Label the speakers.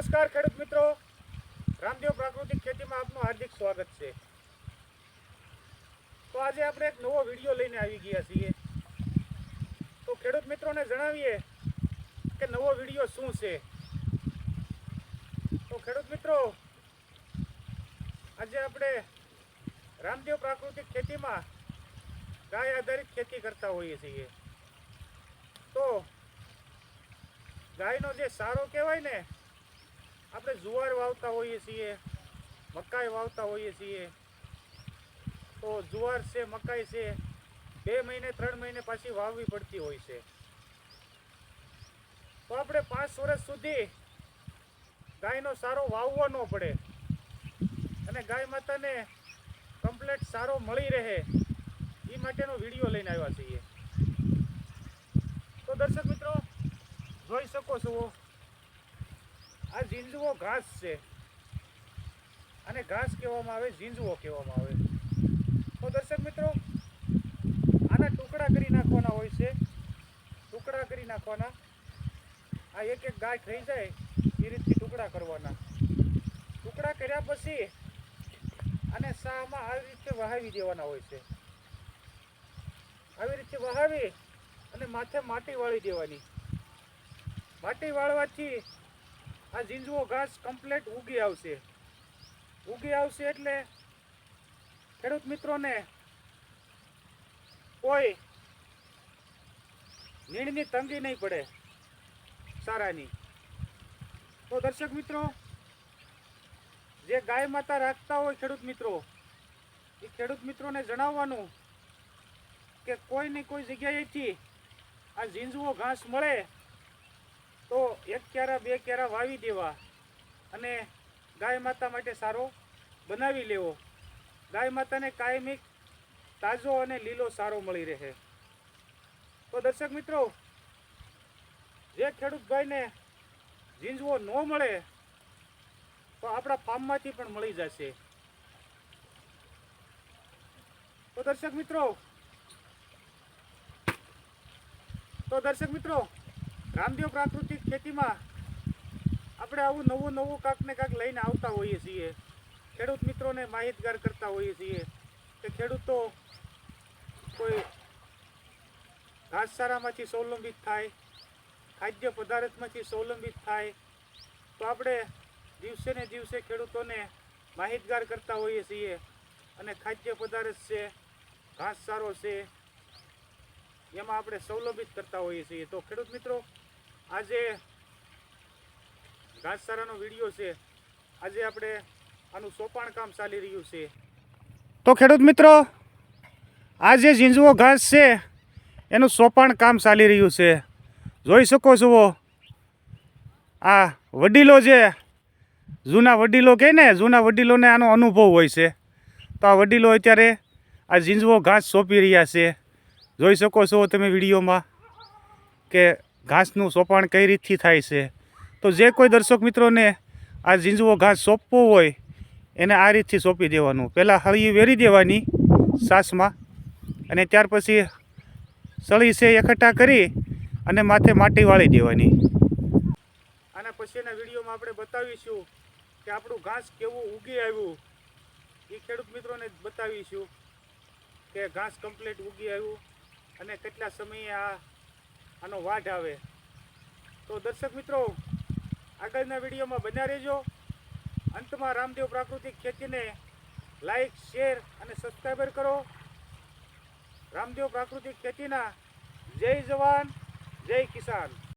Speaker 1: નમસ્કાર ખેડૂત મિત્રો. રામદેવ પ્રાકૃતિક ખેતીમાં આપનું હાર્દિક સ્વાગત છે. તો આજે આપણે એક નવો વીડિયો લઈને આવી ગયા છીએ. તો ખેડૂત મિત્રોને જણાવીએ કે નવો વીડિયો શું છે? તો ખેડૂત મિત્રો, આજે આપણે રામદેવ પ્રાકૃતિક ખેતીમાં ગાય આધારિત ખેતી કરતા હોઈએ છીએ. તો ગાયનો જે સારો કહેવાય ને આપણે જુવાર વાવતા હોઈએ છીએ, મકાઈ વાવતા હોઈએ છીએ. તો જુવાર છે, મકાઈ છે, બે મહિને, ત્રણ મહિને પાછી વાવવી પડતી હોય છે. તો આપણે પાંચ વર્ષ સુધી ગાયનો સારો વાવવો ન પડે અને ગાય માતાને કમ્પ્લેટ સારો મળી રહે એ માટેનો વીડિયો લઈને આવ્યા છીએ. તો દર્શક મિત્રો, જોઈ શકો છો આ ઝીંઝવો ઘાસ છે. અને ઘાસ કહેવામાં આવે, ઝીંઝવો કહેવામાં આવે. તો દર્શક મિત્રો, આના ટુકડા કરી નાખવાના હોય છે. ટુકડા કરી નાખવાના. આ એક એક ગાય થઈ જાય, એ રીતથી ટુકડા કરવાના. ટુકડા કર્યા પછી અને સામાં આવી રીતે વહાવી દેવાના હોય છે. આવી રીતે વહાવી અને માથે માટી વાળી દેવાની. માટી વાળવાથી આ ઝીંઝવો ઘાસ કમ્પ્લેટ ઉગી આવશે. ઉગી આવશે એટલે ખેડૂત મિત્રોને કોઈ નીણની તંગી નહીં પડે સારાની. તો દર્શક મિત્રો, જે ગાય માતા રાખતા હોય ખેડૂત મિત્રો, એ ખેડૂત મિત્રોને જણાવવાનું કે કોઈ ને કોઈ જગ્યાએથી આ ઝીંઝવો ઘાસ મળે એક ક્યારા, બે ક્યારા વાવી દેવા અને ગાય માતા માટે સારો બનાવી લેવો. ગાય માતાને કાયમિક, તાજો અને લીલો સારો મળી રહે. તો દર્શક મિત્રો, જે ખેડૂત ભાઈને ઝીંઝવો ન મળે, તો આપણા ફાર્મમાંથી પણ મળી જશે. તો દર્શક મિત્રો, તો દર્શક મિત્રો, રામદેવ પ્રાકૃતિક ખેતીમાં આપણે આવું નવું નવું કાંક ને કાંક લઈને આવતા હોઈએ છીએ. ખેડૂત મિત્રોને માહિતગાર કરતા હોઈએ છીએ કે ખેડૂતો કોઈ ઘાસચારામાંથી સ્વાવલંબિત થાય, ખાદ્ય પદાર્થમાંથી સ્વાવલંબિત થાય, તો આપણે દિવસે ને દિવસે ખેડૂતોને માહિતગાર કરતા હોઈએ છીએ અને ખાદ્ય પદાર્થ છે, ઘાસચારો છે, એમાં આપણે સ્વાવલંબિત કરતા હોઈએ છીએ. તો ખેડૂત મિત્રો આજે ઘાસચારાનો વીડિયો છે. આજે આપણે આનું સોપાણ કામ ચાલી રહ્યું છે. તો ખેડૂત મિત્રો આ જે ઝીંઝવો ઘાસ છે, એનું સોપાણ કામ ચાલી રહ્યું છે. જોઈ શકો છો આ વડીલો જે જૂના વડીલો કહે ને, જૂના વડીલોને આનો અનુભવ હોય છે. તો આ વડીલો અત્યારે આ ઝીંઝવો ઘાસ સોંપી રહ્યા છે. જોઈ શકો છો તમે વિડીયોમાં કે ઘાસનું સોપાણ કઈ રીતથી થાય છે? તો જે કોઈ દર્શક મિત્રોને આ ઝીંઝવો ઘાસ સોંપવો હોય, એને આ રીતથી સોંપી દેવાનું. પહેલાં હળી વેરી દેવાની સાસમાં અને ત્યાર પછી સળી છે એકઠા કરી અને માથે માટી વાળી દેવાની. આના પછીના વિડીયોમાં આપણે બતાવીશું કે આપણું ઘાસ કેવું ઉગી આવ્યું. એ ખેડૂત મિત્રોને બતાવીશું કે ઘાસ કમ્પ્લીટ ઉગી આવ્યું અને કેટલા સમયે આ આનો વાઢ આવે. તો દર્શક મિત્રો, આગળના વિડીયોમાં બન્યા રહેજો. અંતમાં રામદેવ પ્રાકૃતિક ખેતીને લાઈક શેર અને સબસ્ક્રાઈબર કરો. રામદેવ પ્રાકૃતિક ખેતીના જય જવાન, જય કિસાન.